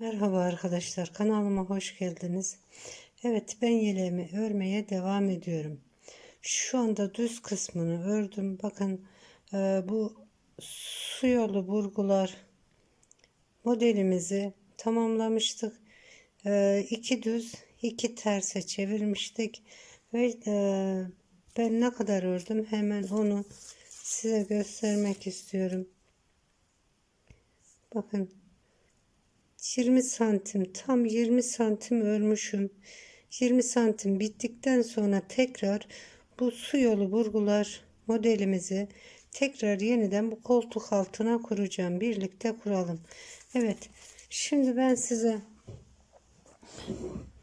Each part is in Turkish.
Merhaba arkadaşlar kanalıma hoş geldiniz. Evet ben yeleğimi örmeye devam ediyorum. Şu anda düz kısmını ördüm. Bakın e, bu su yolu burgular modelimizi tamamlamıştık. E, iki düz iki terse çevirmiştik. Ve e, ben ne kadar ördüm hemen onu size göstermek istiyorum. Bakın 20 santim tam 20 santim örmüşüm. 20 santim bittikten sonra tekrar bu su yolu burgular modelimizi tekrar yeniden bu koltuk altına kuracağım. Birlikte kuralım. Evet şimdi ben size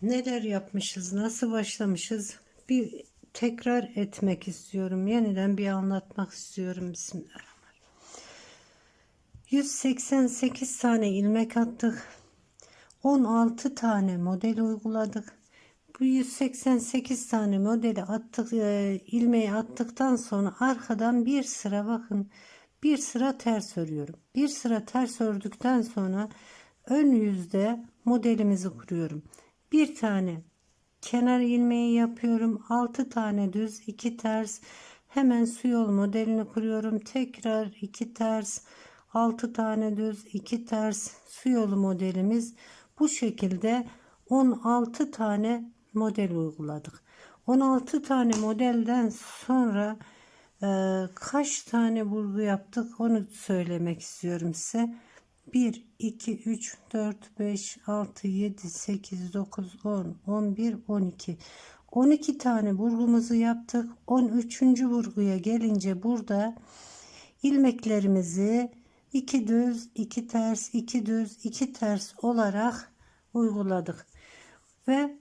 neler yapmışız nasıl başlamışız bir tekrar etmek istiyorum. Yeniden bir anlatmak istiyorum. Bismillahirrahmanirrahim 188 tane ilmek attık. 16 tane model uyguladık. Bu 188 tane modeli attık, e, ilmeği attıktan sonra arkadan bir sıra bakın bir sıra ters örüyorum. Bir sıra ters ördükten sonra ön yüzde modelimizi kuruyorum. Bir tane kenar ilmeği yapıyorum. 6 tane düz, 2 ters. Hemen su yol modelini kuruyorum. Tekrar 2 ters, 6 tane düz 2 ters su yolu modelimiz. Bu şekilde 16 tane model uyguladık. 16 tane modelden sonra e, kaç tane vurgu yaptık onu söylemek istiyorum size. 1 2 3 4 5 6 7 8 9 10 11 12 12 tane vurgumuzu yaptık. 13. vurguya gelince burada ilmeklerimizi 2 düz, 2 ters, 2 düz, 2 ters olarak uyguladık. Ve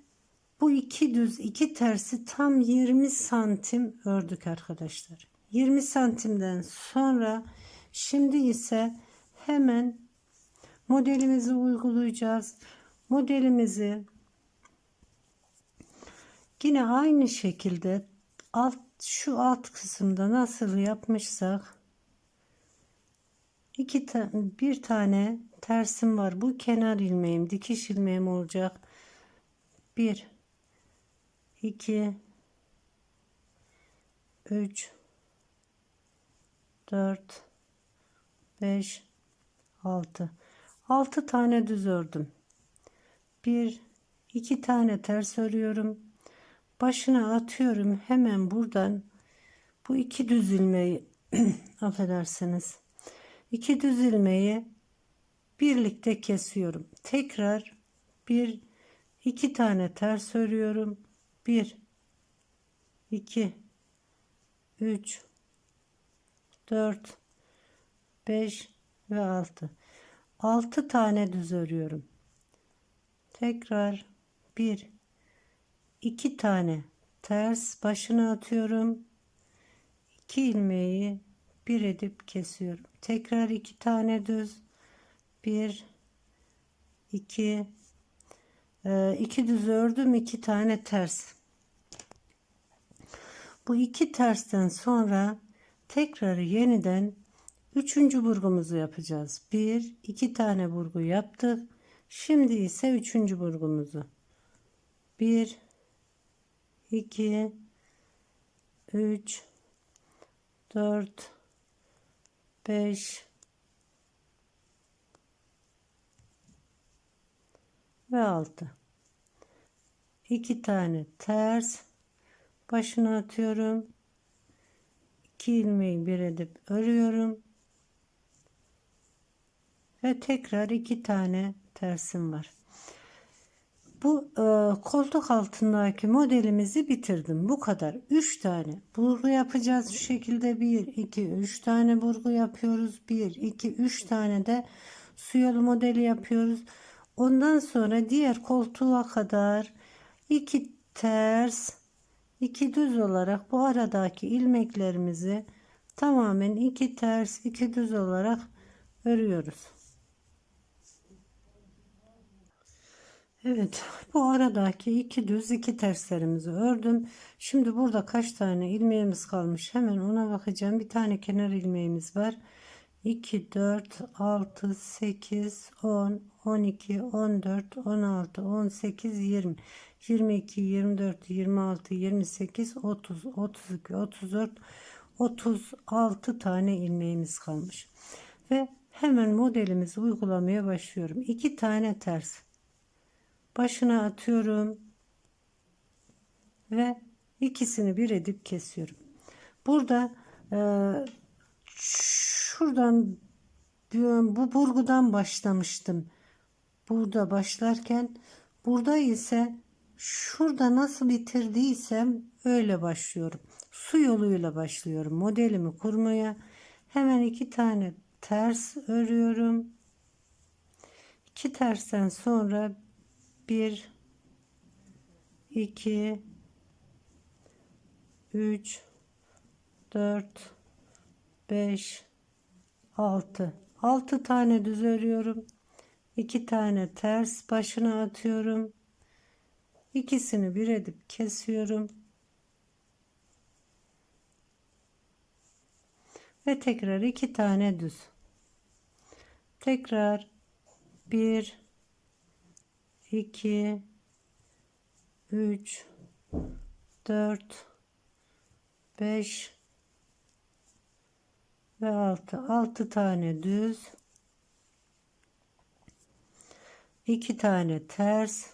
bu 2 düz, 2 tersi tam 20 santim ördük arkadaşlar. 20 santimden sonra şimdi ise hemen modelimizi uygulayacağız. Modelimizi yine aynı şekilde alt şu alt kısımda nasıl yapmışsak iki ta bir tane tersim var. Bu kenar ilmeğim, dikiş ilmeğim olacak. 1 2 3 4 5 6 6 tane düz ördüm. 1 2 tane ters örüyorum. Başına atıyorum hemen buradan bu iki düz ilmeği affedersiniz iki düz ilmeği birlikte kesiyorum. Tekrar bir iki tane ters örüyorum. Bir, iki, üç, dört, beş ve altı. Altı tane düz örüyorum. Tekrar bir, iki tane ters başına atıyorum. İki ilmeği bir edip kesiyorum. Tekrar iki tane düz. Bir, iki, e, iki düz ördüm. iki tane ters. Bu iki tersten sonra tekrar yeniden üçüncü burgumuzu yapacağız. Bir, iki tane burgu yaptık. Şimdi ise üçüncü burgumuzu. Bir, iki, üç, dört, 5 ve 6 2 tane ters. Başına atıyorum. 2 ilmeği bir edip örüyorum. Ve tekrar iki tane tersim var bu e, koltuk altındaki modelimizi bitirdim. Bu kadar. 3 tane burgu yapacağız. Şu şekilde 1, 2, 3 tane burgu yapıyoruz. 1, 2, 3 tane de su yolu modeli yapıyoruz. Ondan sonra diğer koltuğa kadar 2 ters, 2 düz olarak bu aradaki ilmeklerimizi tamamen 2 ters, 2 düz olarak örüyoruz. Evet bu aradaki iki düz iki terslerimizi ördüm. Şimdi burada kaç tane ilmeğimiz kalmış hemen ona bakacağım. Bir tane kenar ilmeğimiz var. 2, 4, 6, 8, 10, 12, 14, 16, 18, 20, 22, 24, 26, 28, 30, 32, 34, 36 tane ilmeğimiz kalmış. Ve hemen modelimizi uygulamaya başlıyorum. 2 tane ters. Başına atıyorum. Ve ikisini bir edip kesiyorum. Burada e, şuradan diyorum bu burgudan başlamıştım. Burada başlarken burada ise şurada nasıl bitirdiysem öyle başlıyorum. Su yoluyla başlıyorum modelimi kurmaya. Hemen iki tane ters örüyorum. İki tersten sonra bir, iki, üç, dört, beş, altı. Altı tane düz örüyorum. İki tane ters başına atıyorum. İkisini bir edip kesiyorum. Ve tekrar iki tane düz. Tekrar bir, iki, üç, dört, beş ve altı. Altı tane düz. iki tane ters.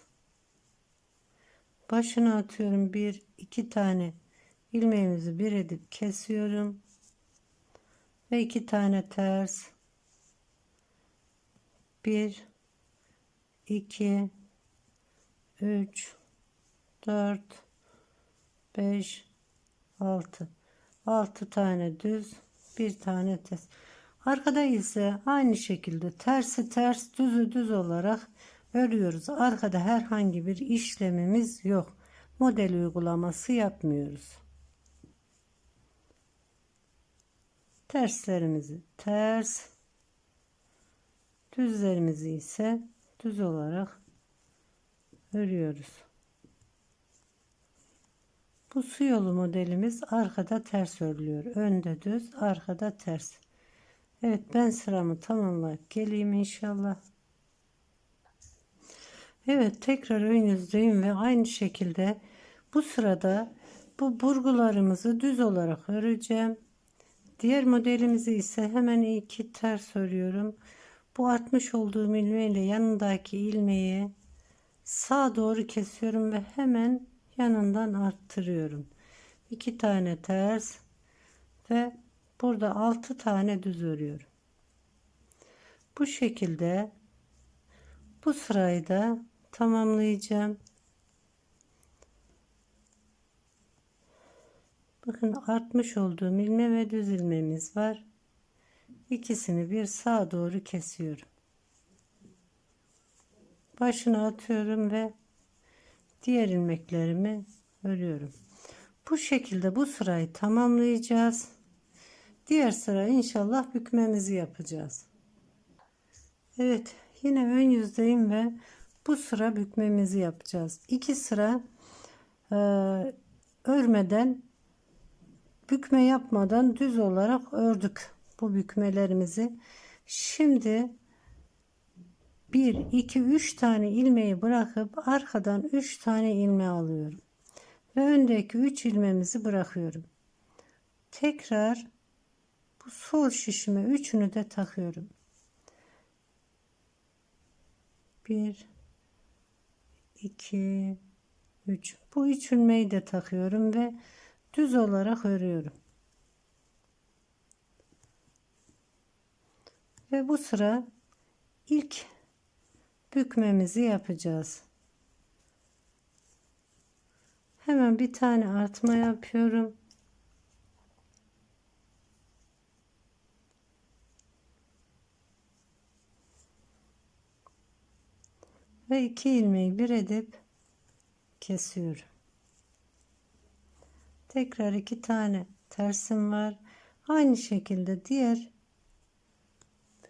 Başına atıyorum bir, iki tane ilmeğimizi bir edip kesiyorum ve iki tane ters 1 2 3 4 5 6 6 tane düz bir tane ters arkada ise aynı şekilde tersi ters düzü düz olarak örüyoruz. Arkada herhangi bir işlemimiz yok. Model uygulaması yapmıyoruz. Terslerimizi ters düzlerimizi ise düz olarak örüyoruz. Bu su yolu modelimiz arkada ters örülüyor. Önde düz, arkada ters. Evet ben sıramı tamamlayıp geleyim inşallah. Evet tekrar ön yüzdeyim ve aynı şekilde bu sırada bu burgularımızı düz olarak öreceğim. Diğer modelimizi ise hemen iki ters örüyorum. Bu artmış olduğum ilmeğiyle yanındaki ilmeği sağa doğru kesiyorum ve hemen yanından arttırıyorum. İki tane ters ve burada altı tane düz örüyorum. Bu şekilde bu sırayı da tamamlayacağım. Bakın artmış olduğum ilme ve düz ilmemiz var. İkisini bir sağa doğru kesiyorum. Başına atıyorum ve diğer ilmeklerimi örüyorum. Bu şekilde bu sırayı tamamlayacağız. Diğer sıra inşallah bükmemizi yapacağız. Evet yine ön yüzdeyim ve bu sıra bükmemizi yapacağız. İki sıra e, örmeden bükme yapmadan düz olarak ördük bu bükmelerimizi. Şimdi 1 2 3 tane ilmeği bırakıp arkadan 3 tane ilme alıyorum. Ve öndeki 3 ilmemizi bırakıyorum. Tekrar bu sol şişime üçünü de takıyorum. 1 2 3 bu üç ilmeği de takıyorum ve düz olarak örüyorum. Ve bu sıra ilk bükmemizi yapacağız. Hemen bir tane artma yapıyorum. Ve iki ilmeği bir edip kesiyorum. Tekrar iki tane tersim var. Aynı şekilde diğer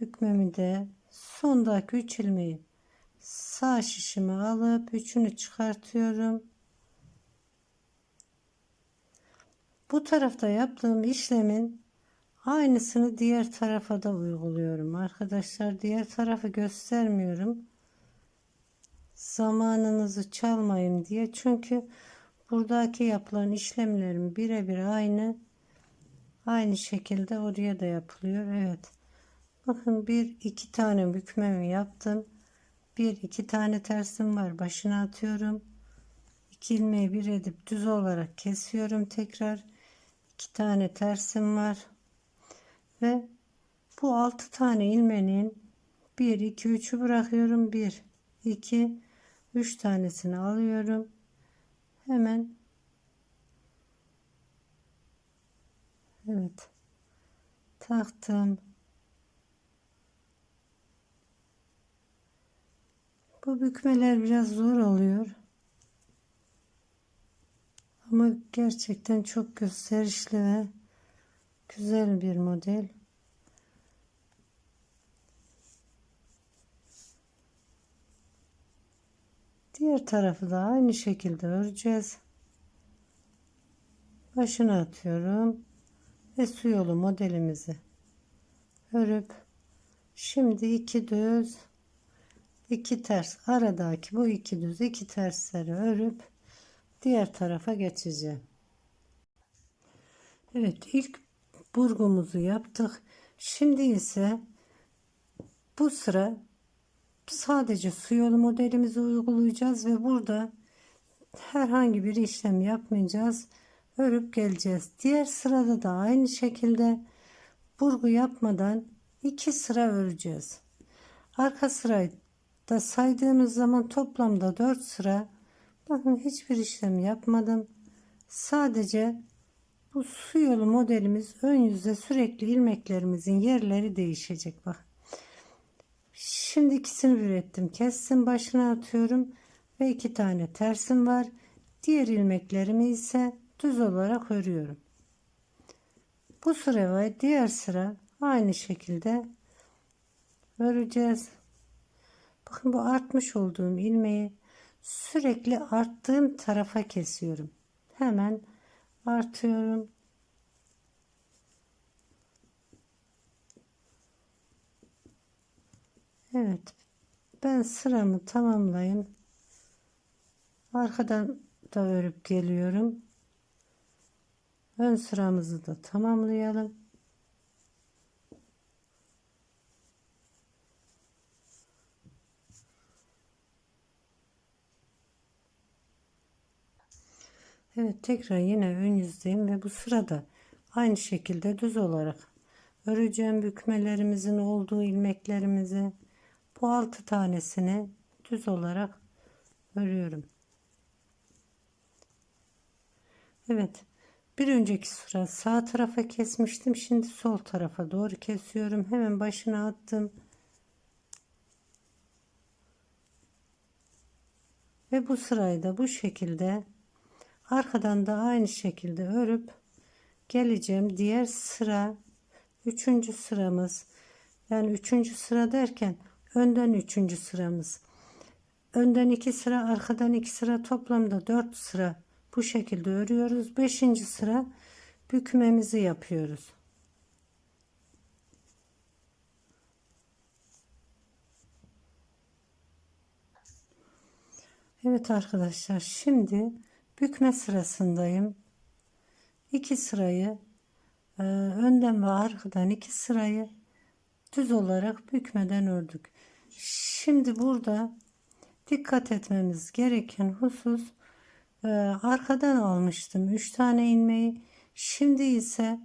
bükmemi de sondaki üç ilmeği sağ şişime alıp üçünü çıkartıyorum. Bu tarafta yaptığım işlemin Aynısını diğer tarafa da uyguluyorum arkadaşlar. Diğer tarafı göstermiyorum. Zamanınızı çalmayayım diye. Çünkü buradaki yapılan işlemlerin birebir aynı. Aynı şekilde oraya da yapılıyor. Evet. Bakın bir iki tane bükmemi yaptım. Bir iki tane tersim var. Başına atıyorum. İki ilmeği bir edip düz olarak kesiyorum tekrar. iki tane tersim var. Ve bu altı tane ilmenin 1 2 3'ü bırakıyorum. 1 2 3 tanesini alıyorum. Hemen Evet. Taktım. Bu bükmeler biraz zor oluyor. Ama gerçekten çok gösterişli ve güzel bir model. Diğer tarafı da aynı şekilde öreceğiz. Başına atıyorum ve su yolu modelimizi örüp şimdi iki düz iki ters aradaki bu iki düz iki tersleri örüp diğer tarafa geçeceğim. Evet ilk burgumuzu yaptık. Şimdi ise bu sıra sadece su yolu modelimizi uygulayacağız ve burada herhangi bir işlem yapmayacağız. Örüp geleceğiz. Diğer sırada da aynı şekilde burgu yapmadan iki sıra öreceğiz. Arka sırayı da saydığımız zaman toplamda 4 sıra bakın hiçbir işlem yapmadım. Sadece bu su yolu modelimiz ön yüzde sürekli ilmeklerimizin yerleri değişecek bak. Şimdi ikisini ürettim. Kestim başına atıyorum ve iki tane tersim var. Diğer ilmeklerimi ise düz olarak örüyorum. Bu sıra ve diğer sıra aynı şekilde öreceğiz. Bakın bu artmış olduğum ilmeği sürekli arttığım tarafa kesiyorum. Hemen artıyorum. Evet. Ben sıramı tamamlayayım. Arkadan da örüp geliyorum. Ön sıramızı da tamamlayalım. Evet tekrar yine ön yüzdeyim ve bu sırada aynı şekilde düz olarak öreceğim bükmelerimizin olduğu ilmeklerimizi bu altı tanesini düz olarak örüyorum. Evet bir önceki sıra sağ tarafa kesmiştim şimdi sol tarafa doğru kesiyorum hemen başına attım ve bu sırayı da bu şekilde arkadan da aynı şekilde örüp geleceğim. Diğer sıra üçüncü sıramız. Yani üçüncü sıra derken önden üçüncü sıramız. Önden iki sıra arkadan iki sıra toplamda dört sıra. Bu şekilde örüyoruz. Beşinci sıra bükmemizi yapıyoruz. Evet arkadaşlar şimdi bükme sırasındayım. İki sırayı e, önden ve arkadan iki sırayı düz olarak bükmeden ördük. Şimdi burada dikkat etmemiz gereken husus e, arkadan almıştım 3 tane ilmeği. Şimdi ise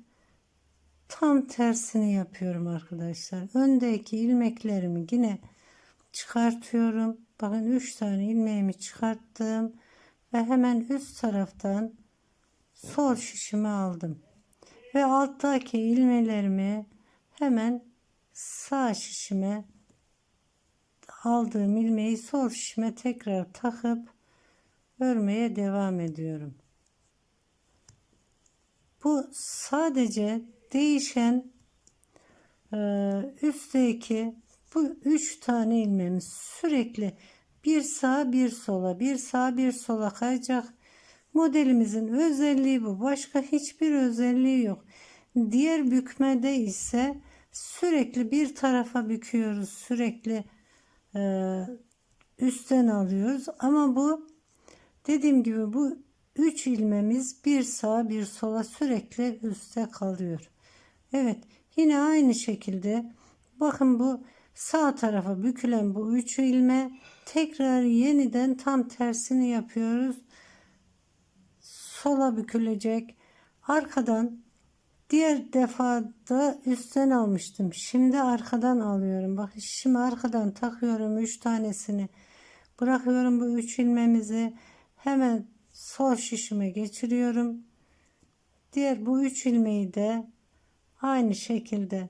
tam tersini yapıyorum arkadaşlar. Öndeki ilmeklerimi yine çıkartıyorum. Bakın 3 tane ilmeğimi çıkarttım ve hemen üst taraftan sol şişimi aldım. Ve alttaki ilmelerimi hemen sağ şişime aldığım ilmeği sol şişime tekrar takıp örmeye devam ediyorum. Bu sadece değişen e, üstteki bu üç tane ilmemiz sürekli bir sağa bir sola bir sağa bir sola kayacak. Modelimizin özelliği bu. Başka hiçbir özelliği yok. Diğer bükmede ise sürekli bir tarafa büküyoruz. Sürekli e, üstten alıyoruz. Ama bu dediğim gibi bu 3 ilmemiz bir sağa bir sola sürekli üstte kalıyor. Evet yine aynı şekilde bakın bu sağ tarafa bükülen bu 3 ilme tekrar yeniden tam tersini yapıyoruz. Sola bükülecek. Arkadan diğer defada üstten almıştım. Şimdi arkadan alıyorum. Bak şimdi arkadan takıyorum 3 tanesini. Bırakıyorum bu 3 ilmemizi. Hemen sol şişime geçiriyorum. Diğer bu 3 ilmeği de aynı şekilde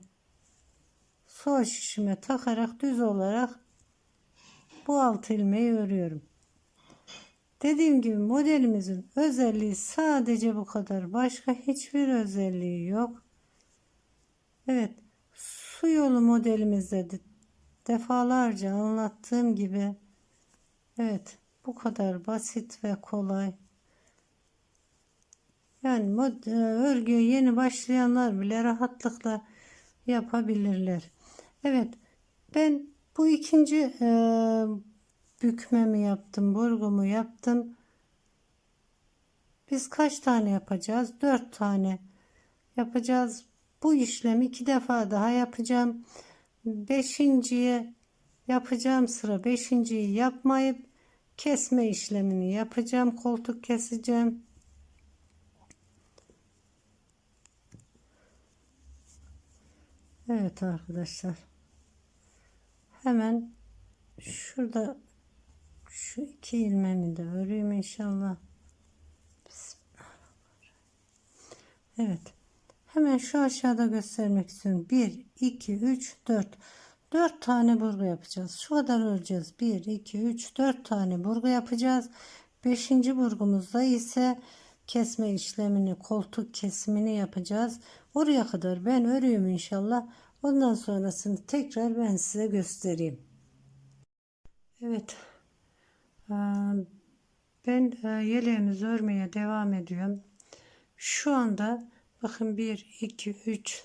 sol şişime takarak düz olarak bu alt ilmeği örüyorum. Dediğim gibi modelimizin özelliği sadece bu kadar. Başka hiçbir özelliği yok. Evet. Su yolu modelimizde de defalarca anlattığım gibi evet bu kadar basit ve kolay. Yani e, örgüye yeni başlayanlar bile rahatlıkla yapabilirler. Evet ben bu ikinci e, bükmemi yaptım, burgumu yaptım. Biz kaç tane yapacağız? Dört tane yapacağız. Bu işlemi iki defa daha yapacağım. Beşinciye yapacağım sıra beşinciyi yapmayıp kesme işlemini yapacağım. Koltuk keseceğim. Evet arkadaşlar. Hemen şurada şu iki ilmemi de öreyim inşallah. Evet. Hemen şu aşağıda göstermek istiyorum. 1, 2, 3, 4. 4 tane burgu yapacağız. Şu kadar öreceğiz. 1, 2, 3, 4 tane burgu yapacağız. 5. burgumuzda ise kesme işlemini, koltuk kesimini yapacağız. Oraya kadar ben örüyorum inşallah. Ondan sonrasını tekrar ben size göstereyim. Evet. Ben yeleğimizi örmeye devam ediyorum. Şu anda bakın 1, 2, 3,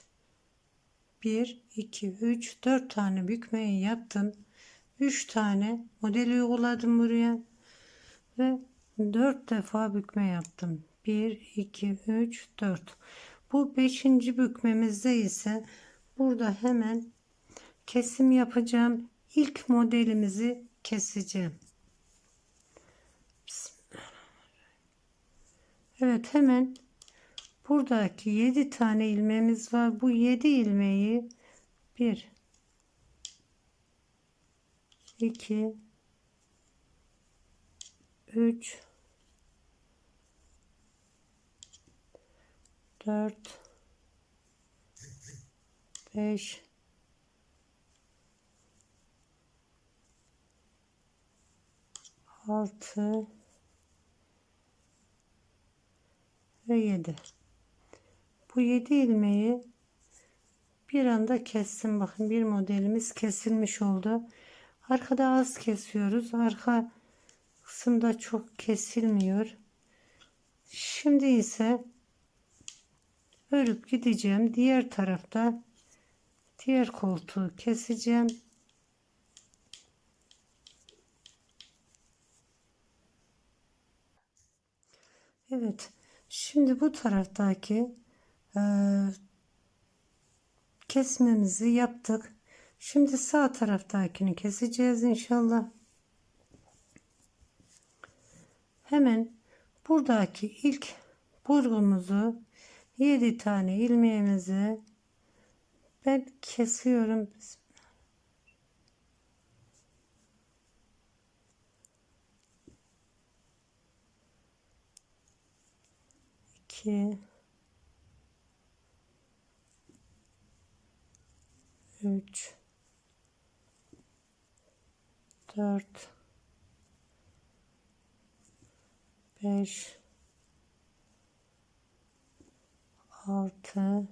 1, 2, 3, 4 tane bükmeyi yaptım. 3 tane model uyguladım buraya. Ve 4 defa bükme yaptım. 1, 2, 3, 4. Bu 5. bükmemizde ise burada hemen kesim yapacağım. İlk modelimizi keseceğim. Evet hemen buradaki 7 tane ilmeğimiz var. Bu 7 ilmeği 1 2 3 4 5 6 ve 7 bu 7 ilmeği bir anda kestim bakın bir modelimiz kesilmiş oldu. Arkada az kesiyoruz. Arka kısımda çok kesilmiyor. Şimdi ise örüp gideceğim. Diğer tarafta diğer koltuğu keseceğim Evet. Şimdi bu taraftaki e, kesmemizi yaptık. Şimdi sağ taraftakini keseceğiz inşallah. Hemen buradaki ilk burgumuzu 7 tane ilmeğimizi ben kesiyorum. 2 3 4 5 6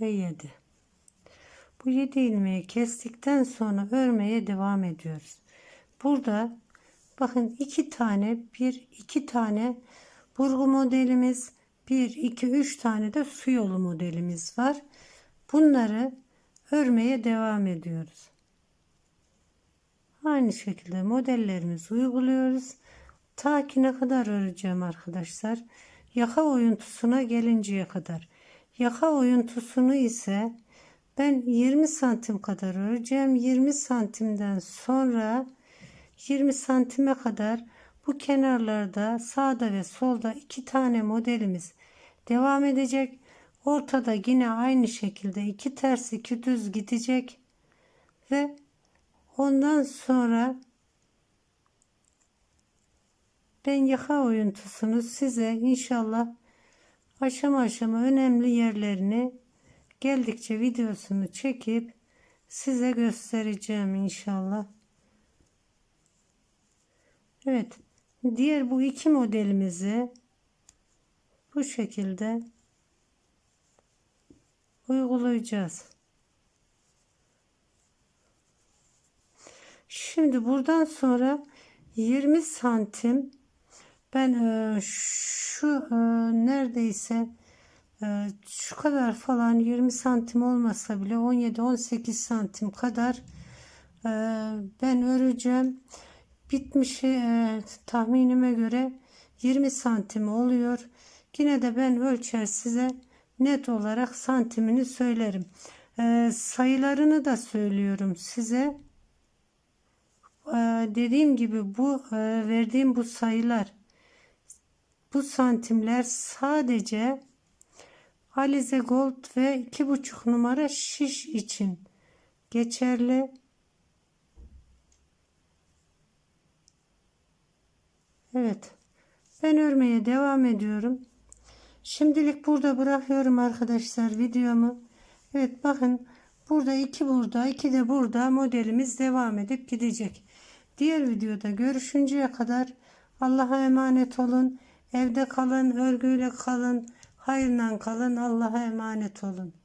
ve 7 bu 7 ilmeği kestikten sonra örmeye devam ediyoruz burada Bakın iki tane bir iki tane burgu modelimiz 1, 2, 3 tane de su yolu modelimiz var. Bunları örmeye devam ediyoruz. Aynı şekilde modellerimizi uyguluyoruz. Ta ki ne kadar öreceğim arkadaşlar. Yaka oyuntusuna gelinceye kadar. Yaka oyuntusunu ise ben 20 santim kadar öreceğim. 20 santimden sonra 20 santime kadar bu kenarlarda sağda ve solda iki tane modelimiz devam edecek. Ortada yine aynı şekilde iki ters iki düz gidecek ve ondan sonra ben yaka oyuntusunu size inşallah aşama aşama önemli yerlerini geldikçe videosunu çekip size göstereceğim inşallah. Evet. Diğer bu iki modelimizi bu şekilde uygulayacağız. Şimdi buradan sonra 20 santim ben e, şu e, neredeyse e, şu kadar falan 20 santim olmasa bile 17-18 santim kadar e, ben öreceğim. Bitmişi e, tahminime göre 20 santim oluyor. Yine de ben ölçer size net olarak santimini söylerim. E, sayılarını da söylüyorum size. Dediğim gibi bu verdiğim bu sayılar bu santimler sadece Alize Gold ve 2,5 numara şiş için geçerli. Evet. Ben örmeye devam ediyorum. Şimdilik burada bırakıyorum arkadaşlar videomu. Evet bakın burada iki burada iki de burada modelimiz devam edip gidecek. Diğer videoda görüşünceye kadar Allah'a emanet olun. Evde kalın, örgüyle kalın, hayırla kalın. Allah'a emanet olun.